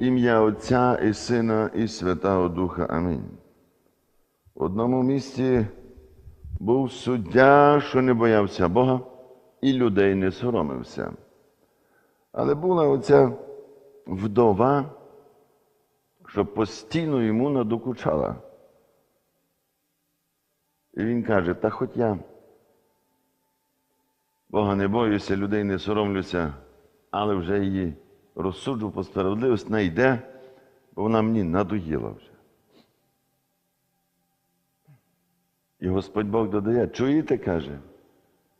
Ім'я Отця і Сина, і Святого Духа. Амінь. В одному місці був суддя, що не боявся Бога, і людей не соромився. Але була оця вдова, що постійно йому надокучала. І він каже: Та хоч я Бога не боюся, людей не соромлюся, але вже її розсуджу по справедливості, найде, бо вона мені надоїла вже. І Господь Бог додає, чуєте, каже,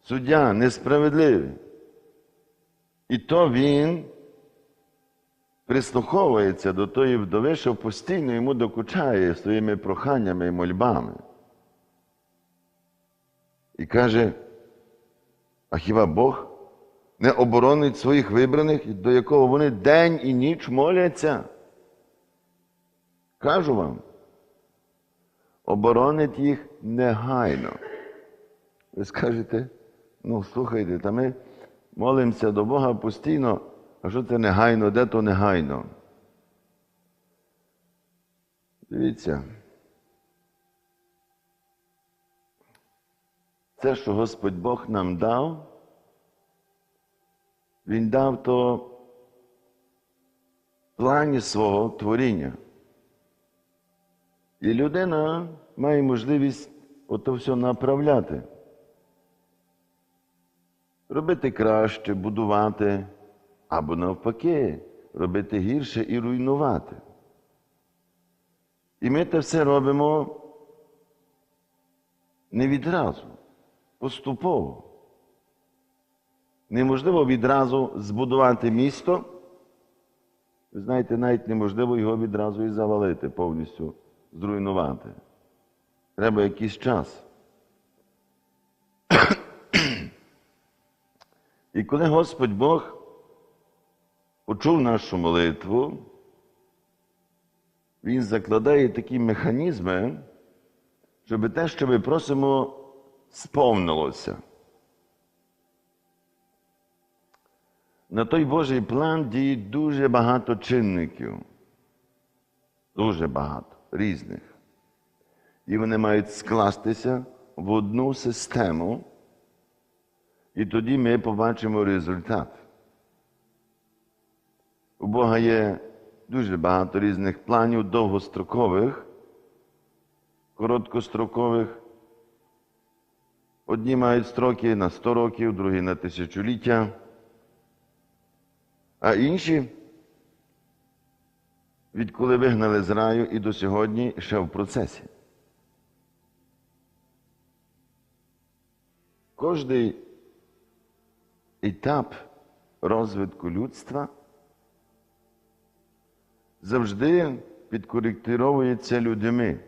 суддя несправедливий. І то він прислуховується до тої вдови, що постійно йому докучає своїми проханнями і мольбами. І каже, а хіба Бог не оборонить своїх вибраних, до якого вони день і ніч моляться? Кажу вам, оборонить їх негайно. Ви скажете, ну слухайте, та ми молимося до Бога постійно, а що це негайно, де то негайно? Дивіться. Це, що Господь Бог нам дав, Він дав то плані свого творіння. І людина має можливість ото все направляти. Робити краще, будувати, або навпаки, робити гірше і руйнувати. І ми це все робимо не відразу поступово. Неможливо відразу збудувати місто. Ви знаєте, навіть неможливо його відразу і завалити, повністю зруйнувати. Треба якийсь час. І коли Господь Бог почув нашу молитву, Він закладає такі механізми, щоб те, що ми просимо, сповнилося. На той Божий план діє дуже багато чинників. Дуже багато різних. І вони мають скластися в одну систему, і тоді ми побачимо результат. У Бога є дуже багато різних планів довгострокових, короткострокових. Одні мають строки на 100 років, другі на тисячоліття, а інші, відколи вигнали з раю і до сьогодні ще в процесі. Кожний етап розвитку людства завжди підкоректировується людьми.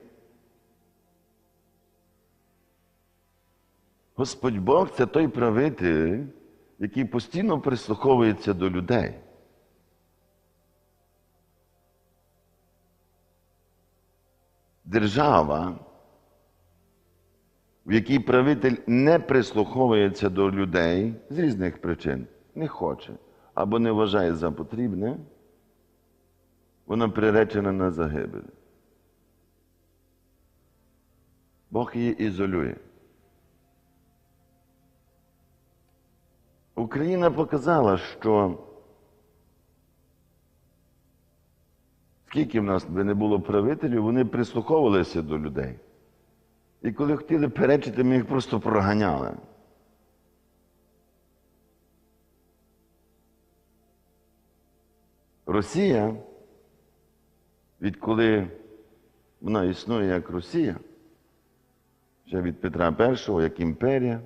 Господь Бог це той правитель, який постійно прислуховується до людей. Держава, в якій правитель не прислуховується до людей з різних причин, не хоче або не вважає за потрібне, вона приречена на загибель. Бог її ізолює. Україна показала, що скільки в нас би не було правителів, вони прислуховувалися до людей. І коли хотіли перечити, ми їх просто проганяли. Росія, відколи вона існує як Росія, ще від Петра І, як імперія,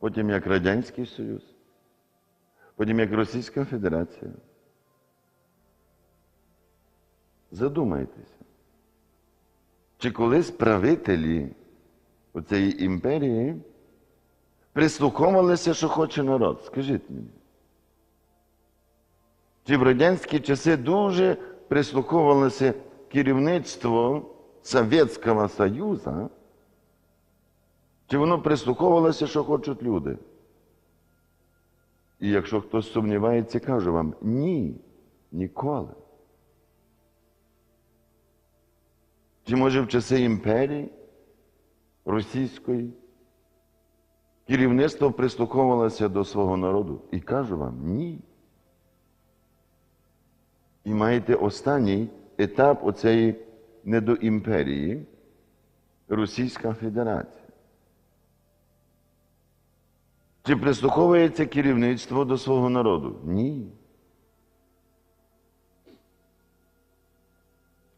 потім як Радянський Союз, потім як Російська Федерація. Задумайтеся, чи колись правителі цієї імперії прислуховувалися, що хоче народ? Скажіть мені. Чи в радянські часи дуже прислуховувалося керівництво Совєтського Союзу? Чи воно прислуховувалося, що хочуть люди? І якщо хтось сумнівається, кажу вам ні. Ніколи. Чи може в часи імперії російської керівництво прислуховувалося до свого народу? І кажу вам ні. І маєте останній етап оцеї недоімперії Російська Федерація. Чи прислуховується керівництво до свого народу? Ні.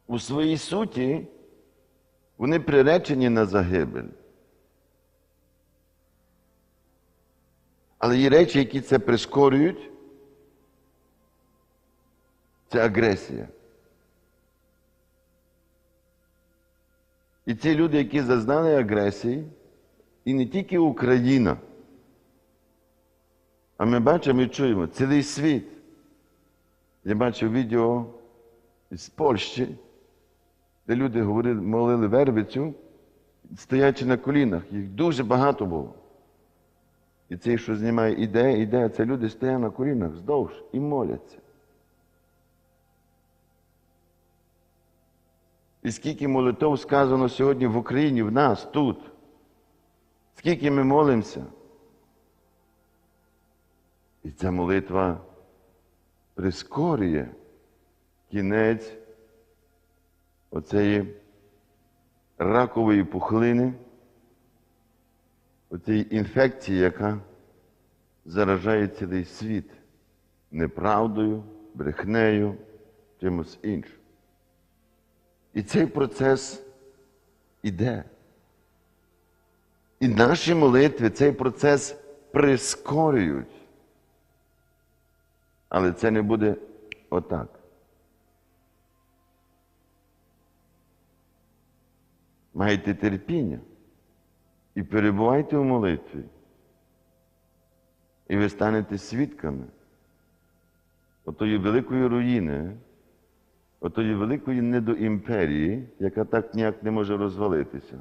У своїй суті вони приречені на загибель. Але є речі, які це прискорюють, це агресія. І ці люди, які зазнали агресії, і не тільки Україна, а ми бачимо і чуємо цілий світ. Я бачив відео з Польщі, де люди говорили, молили вербицю, стоячи на колінах. Їх дуже багато було. І цей, що знімає іде, іде, це люди стоять на колінах здовж і моляться. І скільки молитов сказано сьогодні в Україні, в нас, тут. Скільки ми молимося. І ця молитва прискорює кінець оцеї ракової пухлини, оцієї інфекції, яка заражає цілий світ неправдою, брехнею, чимось іншим. І цей процес іде. І наші молитви цей процес прискорюють. Але це не буде отак. Майте терпіння і перебувайте у молитві. І ви станете свідками отої великої руїни, отої великої недоімперії, яка так ніяк не може розвалитися.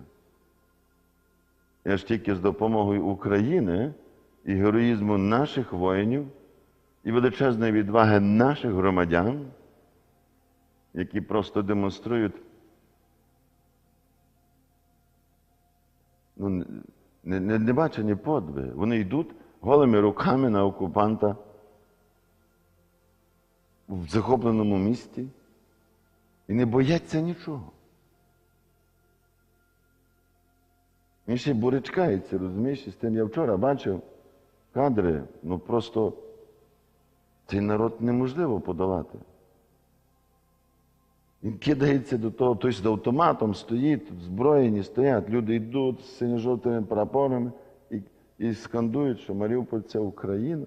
Я ж тільки з допомогою України і героїзму наших воїнів і величезної відваги наших громадян, які просто демонструють ну, не, не, не бачені подвиги. Вони йдуть голими руками на окупанта в захопленому місті і не бояться нічого. Він ще буричкається, розумієш, з тим я вчора бачив кадри, ну просто цей народ неможливо подолати. Він кидається до того, хтось з автоматом стоїть, зброєні стоять, люди йдуть з синьо-жовтими прапорами і, і скандують, що Маріуполь це Україна.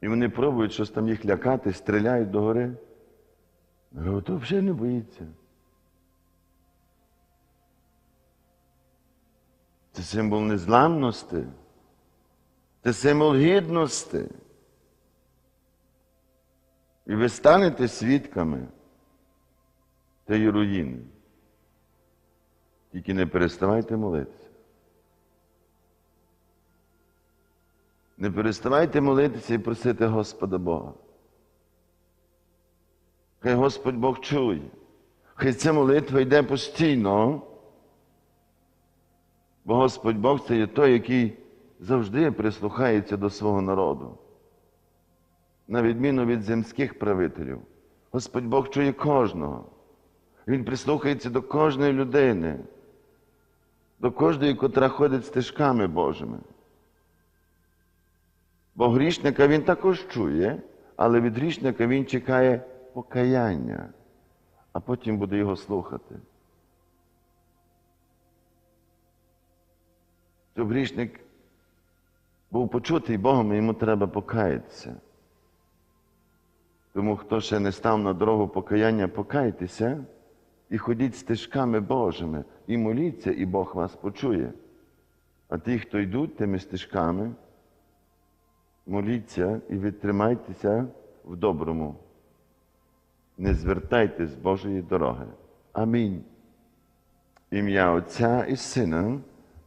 І вони пробують щось там їх лякати, стріляють догори. А то взагалі не боїться. Це символ незламності, це символ гідності. І ви станете свідками тієї руїни. Тільки не переставайте молитися. Не переставайте молитися і просити Господа Бога. Хай Господь Бог чує. Хай ця молитва йде постійно. Бо Господь Бог це є той, який завжди прислухається до свого народу. На відміну від земських правителів. Господь Бог чує кожного. Він прислухається до кожної людини, до кожної, котра ходить стежками Божими. Бо грішника він також чує, але від грішника він чекає покаяння, а потім буде його слухати. Щоб грішник був почутий Богом, йому треба покаятися. Тому хто ще не став на дорогу покаяння, покайтеся і ходіть стежками Божими, і моліться, і Бог вас почує. А ті, хто йдуть тими стежками, моліться і відтримайтеся в доброму. Не звертайтесь з Божої дороги. Амінь. Ім'я Отця і Сина